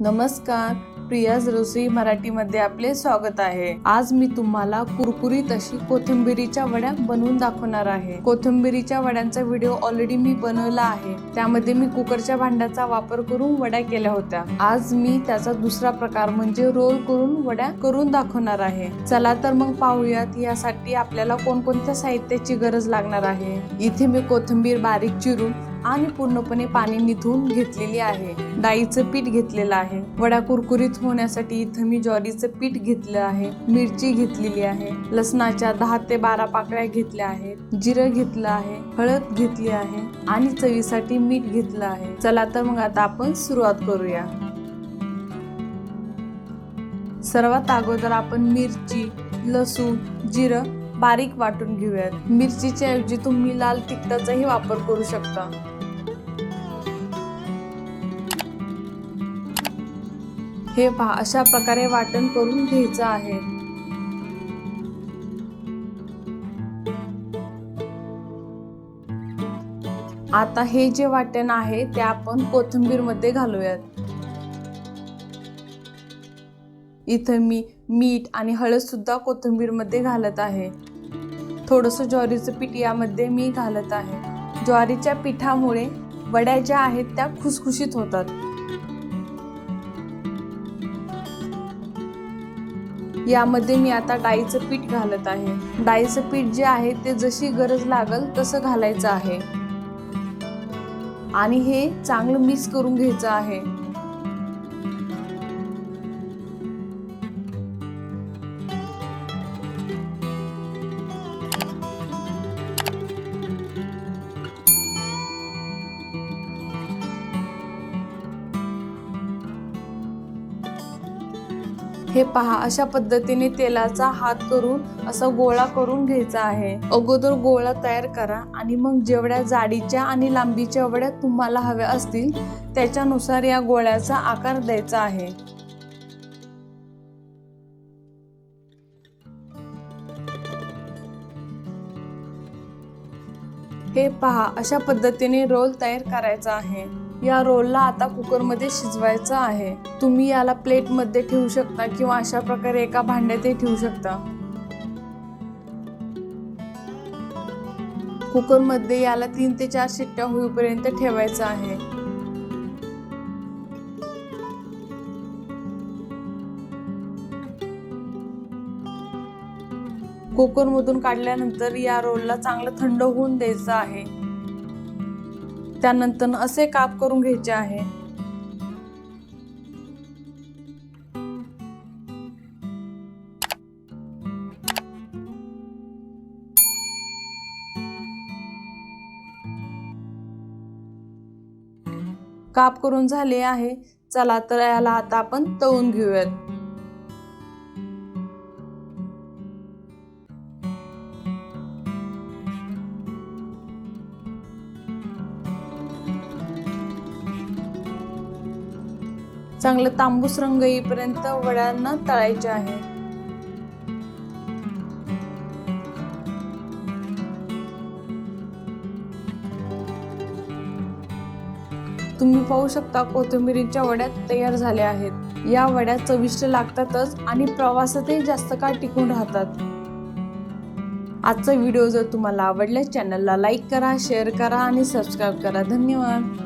नमस्कार प्रियाज रसोई मराठीमध्ये आपले स्वागत आहे. आज मी तुम्हाला कुरकुरीत अशी कोथिंबिरीच्या वड्या बनवून दाखवणार आहे. कोथिंबिरीच्या वड्यांचा व्हिडिओ ऑलरेडी मी बनवला आहे. त्यामध्ये मी कुकरच्या भांड्याचा वापर करून वड्या केल्या होत्या. आज मी त्याचा दुसरा प्रकार म्हणजे रोल करून वड्या करून दाखवणार आहे. चला तर मग पाहूयात यासाठी आपल्याला कोणकोणत्या साहित्याची गरज लागणार आहे. इथे मी कोथिंबीर बारीक चिरून आणि पूर्णपणे पाणी निथून घेतलेली आहे. डाळीचं पीठ घेतलेलं आहे. वडा कुरकुरीत होण्यासाठी इथं मी ज्वारीचं पीठ घेतलं आहे. मिरची घेतलेली आहे. लसणाच्या दहा ते बारा पाकळ्या घेतल्या आहेत. जिरं घेतलं आहे. हळद घेतली आहे. आणि चवीसाठी मीठ घेतलं आहे. चला तर मग आता आपण सुरुवात करूया. सर्वात अगोदर आपण मिरची लसूण जिरं बारीक वाटून घेऊयात. मिरचीच्या ऐवजी तुम्ही लाल तिखटाचाही वापर करू शकता. हे पहा अशा प्रकारे वाटण करून घ्यायचं आहे. आता हे जे वाटण आहे ते आपण कोथिंबीरमध्ये घालूयात. इथं मी मीठ आणि हळदसुद्धा कोथिंबीरमध्ये घालत आहे. थोडंसं ज्वारीचं पीठ यामध्ये मी घालत आहे. ज्वारीच्या पिठामुळे वड्या ज्या आहेत त्या खुसखुशीत होतात. यामध्ये मी आता डाळीचं पीठ घालत आहे. डाळीचं पीठ जे आहे ते जशी गरज लागल तसं घालायचं आहे. आणि हे चांगलं मिक्स करून घ्यायचं आहे. हे पहा अशा पद्धतीने तेलाचा हात करून असा गोळा करून घ्यायचा आहे. अगोदर गोळा तयार करा आणि मग जेवढ्या जाडीच्या आणि लांबीच्या वड्या तुम्हाला हव्या असतील त्याच्यानुसार या गोळ्याचा आकार द्यायचा आहे. हे पहा अशा पद्धतीने रोल तयार करायचा आहे. या रोलला आता कुकरमध्ये शिजवायचं आहे. तुम्ही याला प्लेटमध्ये ठेवू शकता किंवा अशा प्रकारे एका भांड्यातही ठेवू शकता. कुकरमध्ये याला तीन ते चार शिट्ट्या होईपर्यंत ठेवायचं आहे. कुकरमधून काढल्यानंतर या रोलला चांगलं थंड होऊन द्यायचं आहे. त्यानंतर असे काप करून घ्यायचे आहे. काप करून झाले आहे. चला तर याला आता आपण तळून घेऊयात. चांगलं तांबूस रंग येईपर्यंत वड्यांना तळायचे आहे. तुम्ही पाहू शकता कोथिंबिरीच्या वड्या तयार झाल्या आहेत. या वड्या चविष्ट लागतातच आणि प्रवासातही जास्त काळ टिकून राहतात. आजचा व्हिडिओ जर तुम्हाला आवडल्यास चॅनलला लाईक करा शेअर करा आणि सबस्क्राईब करा. धन्यवाद.